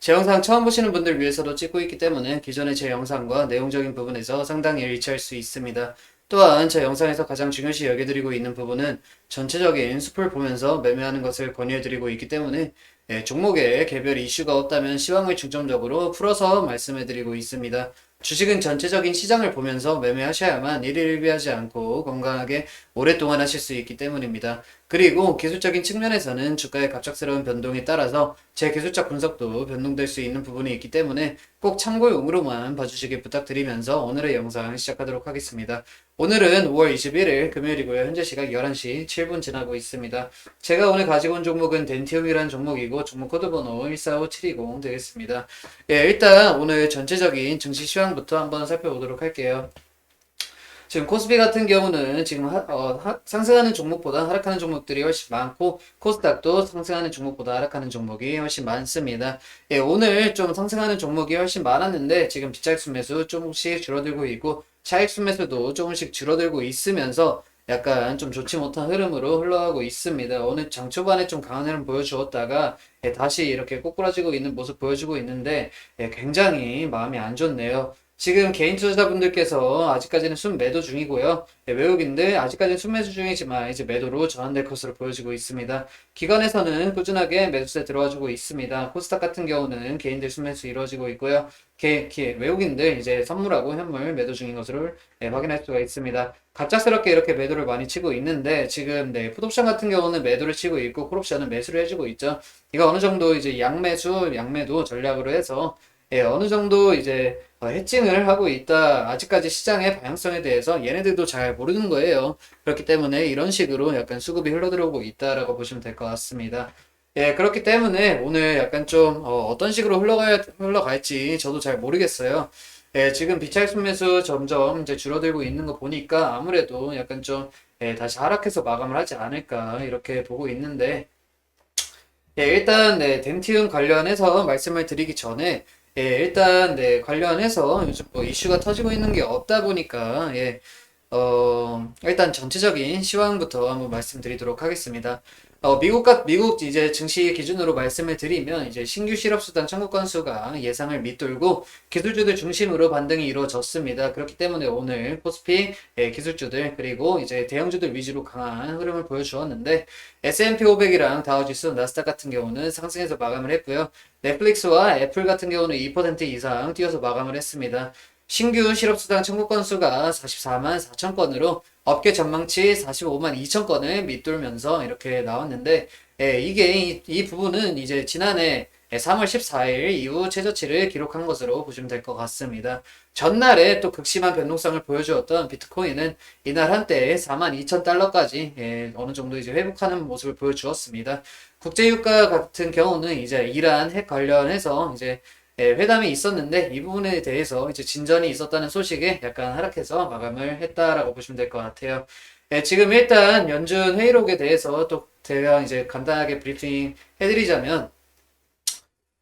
제 영상 처음 보시는 분들 위해서도 찍고 있기 때문에 기존의 제 영상과 내용적인 부분에서 상당히 일치할 수 있습니다. 또한 제 영상에서 가장 중요시 여겨드리고 있는 부분은 전체적인 숲을 보면서 매매하는 것을 권유해드리고 있기 때문에 예, 종목에 개별 이슈가 없다면 시황을 중점적으로 풀어서 말씀해드리고 있습니다. 주식은 전체적인 시장을 보면서 매매하셔야만 일일비하지 않고 건강하게 오랫동안 하실 수 있기 때문입니다. 그리고 기술적인 측면에서는 주가의 갑작스러운 변동에 따라서 제 기술적 분석도 변동될 수 있는 부분이 있기 때문에 꼭 참고용으로만 봐주시길 부탁드리면서 오늘의 영상 시작하도록 하겠습니다. 오늘은 5월 21일 금요일이고요. 현재 시각 11시 7분 지나고 있습니다. 제가 오늘 가지고 온 종목은 덴티움이라는 종목이고 종목 코드 번호 145720 되겠습니다. 예, 일단 오늘 전체적인 증시 시황부터 한번 살펴보도록 할게요. 지금 코스피 같은 경우는 지금 하, 어, 하- 상승하는 종목보다 하락하는 종목들이 훨씬 많고 코스닥도 상승하는 종목보다 하락하는 종목이 훨씬 많습니다. 예, 오늘 좀 상승하는 종목이 훨씬 많았는데 지금 비차익 매수 조금씩 줄어들고 있고 차익 매수도 조금씩 줄어들고 있으면서 약간 좀 좋지 못한 흐름으로 흘러가고 있습니다. 오늘 장 초반에 좀 강한 흐름 보여주었다가 예, 다시 이렇게 꼬꾸라지고 있는 모습 보여주고 있는데 예, 굉장히 마음이 안 좋네요. 지금 개인 투자자분들께서 아직까지는 순 매도 중이고요. 예, 외국인들 아직까지는 순 매수 중이지만 이제 매도로 전환될 것으로 보여지고 있습니다. 기관에서는 꾸준하게 매수세 들어와주고 있습니다. 코스닥 같은 경우는 개인들 순 매수 이루어지고 있고요. 개, 개, 외국인들 이제 선물하고 현물 매도 중인 것을 예, 확인할 수가 있습니다. 갑작스럽게 이렇게 매도를 많이 치고 있는데 지금 네, 풋옵션 같은 경우는 매도를 치고 있고 콜옵션은 매수를 해주고 있죠. 이거 어느 정도 이제 양매수, 양매도 전략으로 해서 예, 어느 정도 이제 어, 해칭을 하고 있다. 아직까지 시장의 방향성에 대해서 얘네들도 잘 모르는 거예요. 그렇기 때문에 이런 식으로 약간 수급이 흘러들어오고 있다라고 보시면 될 것 같습니다. 예, 그렇기 때문에 오늘 약간 좀 어, 떤 식으로 흘러가야 흘러갈지 저도 잘 모르겠어요. 예, 지금 비차익 순매수 점점 이제 줄어들고 있는 거 보니까 아무래도 약간 좀 예, 다시 하락해서 마감을 하지 않을까 이렇게 보고 있는데 예, 일단 네, 덴티움 관련해서 말씀을 드리기 전에 예, 일단 네, 관련해서 요즘 뭐 이슈가 터지고 있는 게 없다 보니까 예, 어, 일단 전체적인 시황부터 한번 말씀드리도록 하겠습니다. 어, 미국 같, 미국 이제 증시 기준으로 말씀을 드리면 이제 신규 실업수당 청구 건수가 예상을 밑돌고 기술주들 중심으로 반등이 이루어졌습니다. 그렇기 때문에 오늘 코스피 예, 기술주들 그리고 이제 대형주들 위주로 강한 흐름을 보여주었는데 S&P 500이랑 다우지수, 나스닥 같은 경우는 상승해서 마감을 했고요. 넷플릭스와 애플 같은 경우는 2% 이상 뛰어서 마감을 했습니다. 신규 실업수당 청구 건수가 44만 4천 건으로 업계 전망치 45만 2천 건을 밑돌면서 이렇게 나왔는데 예, 이게 이, 이 부분은 이제 지난해 3월 14일 이후 최저치를 기록한 것으로 보시면 될 것 같습니다. 전날에 또 극심한 변동성을 보여주었던 비트코인은 이날 한때 4만 2천 달러까지 예, 어느 정도 이제 회복하는 모습을 보여주었습니다. 국제유가 같은 경우는 이제 이란 핵 관련해서 이제 예, 회담이 있었는데 이 부분에 대해서 이제 진전이 있었다는 소식에 약간 하락해서 마감을 했다라고 보시면 될 것 같아요. 예, 지금 일단 연준 회의록에 대해서 또 대강 이제 간단하게 브리핑 해드리자면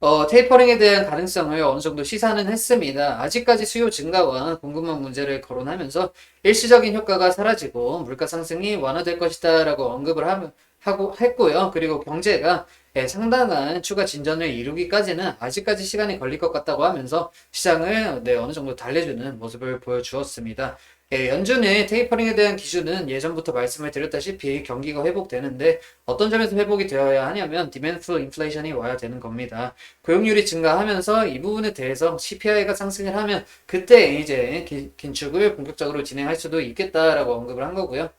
어, 테이퍼링에 대한 가능성을 어느 정도 시사는 했습니다. 아직까지 수요 증가와 공급망 문제를 거론하면서 일시적인 효과가 사라지고 물가 상승이 완화될 것이다라고 언급을 하면 하고 했고요. 그리고 경제가 예, 상당한 추가 진전을 이루기까지는 아직까지 시간이 걸릴 것 같다고 하면서 시장을 네, 어느 정도 달래주는 모습을 보여주었습니다. 예, 연준의 테이퍼링에 대한 기준은 예전부터 말씀을 드렸다시피 경기가 회복되는데 어떤 점에서 회복이 되어야 하냐면 디맨드 인플레이션이 와야 되는 겁니다. 고용률이 증가하면서 이 부분에 대해서 CPI가 상승을 하면 그때 이제 기- 긴축을 본격적으로 진행할 수도 있겠다라고 언급을 한 거고요.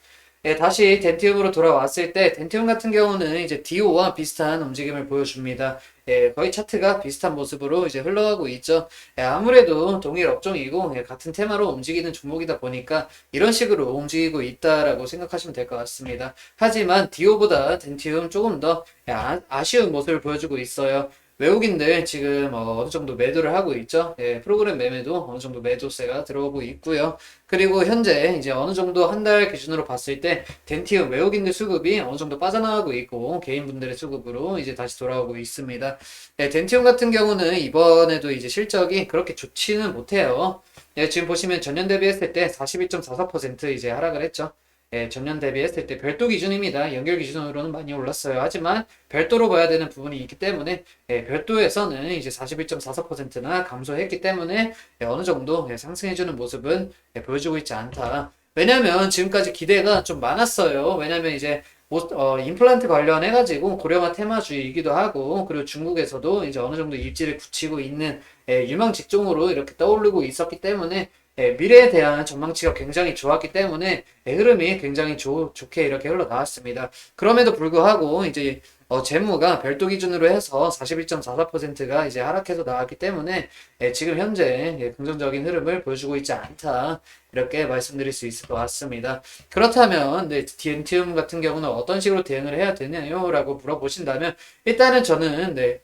예, 다시 덴티움으로 돌아왔을 때 덴티움 같은 경우는 이제 디오와 비슷한 움직임을 보여줍니다. 예, 거의 차트가 비슷한 모습으로 이제 흘러가고 있죠. 예, 아무래도 동일 업종이고 예, 같은 테마로 움직이는 종목이다 보니까 이런 식으로 움직이고 있다라고 생각하시면 될 것 같습니다. 하지만 디오보다 덴티움 조금 더 예, 아, 아쉬운 모습을 보여주고 있어요. 외국인들 지금 어, 느 정도 매도를 하고 있죠. 예, 프로그램 매매도 어느 정도 매도세가 들어오고 있고요. 그리고 현재 이제 어느 정도 한 달 기준으로 봤을 때 덴티움 외국인들 수급이 어느 정도 빠져나가고 있고 개인분들의 수급으로 이제 다시 돌아오고 있습니다. 예, 덴티움 같은 경우는 이번에도 이제 실적이 그렇게 좋지는 못해요. 예, 지금 보시면 전년 대비했을 때 41.44% 이제 하락을 했죠. 예, 전년 대비했을 때 별도 기준입니다. 연결 기준으로는 많이 올랐어요. 하지만 별도로 봐야 되는 부분이 있기 때문에 예, 별도에서는 이제 41.44%나 감소했기 때문에 예, 어느 정도 예, 상승해주는 모습은 예, 보여주고 있지 않다. 왜냐면 지금까지 기대가 좀 많았어요. 왜냐면 이제 모- 어, 임플란트 관련해가지고 고령화 테마주의이기도 하고 그리고 중국에서도 이제 어느 정도 입지를 굳히고 있는 예, 유망 직종으로 이렇게 떠오르고 있었기 때문에 예, 미래에 대한 전망치가 굉장히 좋았기 때문에 예, 흐름이 굉장히 좋, 좋게 이렇게 흘러나왔습니다. 그럼에도 불구하고 이제 어, 재무가 별도 기준으로 해서 41.44%가 이제 하락해서 나왔기 때문에 예, 지금 현재 예, 긍정적인 흐름을 보여주고 있지 않다 이렇게 말씀드릴 수 있을 것 같습니다. 그렇다면 네, DNT움 같은 경우는 어떤 식으로 대응을 해야 되냐요라고 물어보신다면 일단은 저는 네,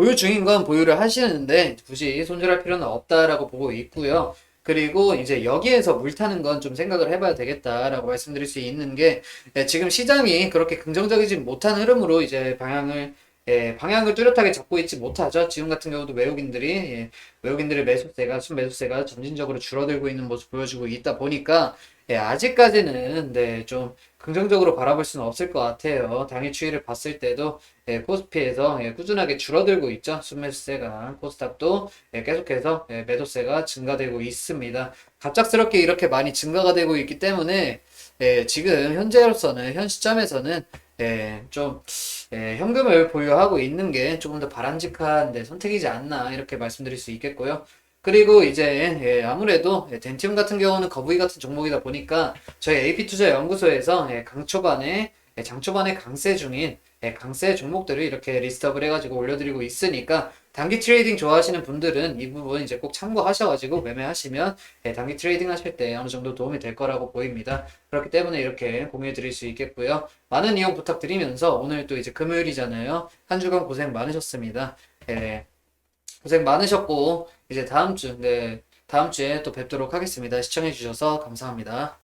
보유 중인 건 보유를 하시는데 굳이 손절할 필요는 없다라고 보고 있고요. 그리고 이제 여기에서 물 타는 건 좀 생각을 해봐야 되겠다라고 말씀드릴 수 있는 게 예, 지금 시장이 그렇게 긍정적이지 못한 흐름으로 이제 방향을 예, 방향을 뚜렷하게 잡고 있지 못하죠. 지금 같은 경우도 외국인들이 예, 외국인들의 매수세가 순매수세가 점진적으로 줄어들고 있는 모습 보여주고 있다 보니까 예, 아직까지는 네, 좀 긍정적으로 바라볼 수는 없을 것 같아요. 당일 추이를 봤을 때도 예, 코스피에서 예, 꾸준하게 줄어들고 있죠. 순매수세가 코스닥도 예, 계속해서 예, 매도세가 증가되고 있습니다. 갑작스럽게 이렇게 많이 증가가 되고 있기 때문에 예, 지금 현재로서는 현 시점에서는 예, 좀 예, 현금을 보유하고 있는 게 조금 더 바람직한 네, 선택이지 않나 이렇게 말씀드릴 수 있겠고요. 그리고 이제 예, 아무래도 예, 덴티움 같은 경우는 거북이 같은 종목이다 보니까 저희 AP투자연구소에서 예, 강초반에 예, 장초반에 강세 중인 예, 강세 종목들을 이렇게 리스트업을 해가지고 올려드리고 있으니까 단기 트레이딩 좋아하시는 분들은 이 부분 이제 꼭 참고하셔가지고 매매하시면 예, 단기 트레이딩 하실 때 어느 정도 도움이 될 거라고 보입니다. 그렇기 때문에 이렇게 공유해 드릴 수 있겠고요. 많은 이용 부탁드리면서 오늘 또 이제 금요일이잖아요. 한 주간 고생 많으셨습니다. 예, 고생 많으셨고 이제 다음 주, 네, 다음 주에 또 뵙도록 하겠습니다. 시청해 주셔서 감사합니다.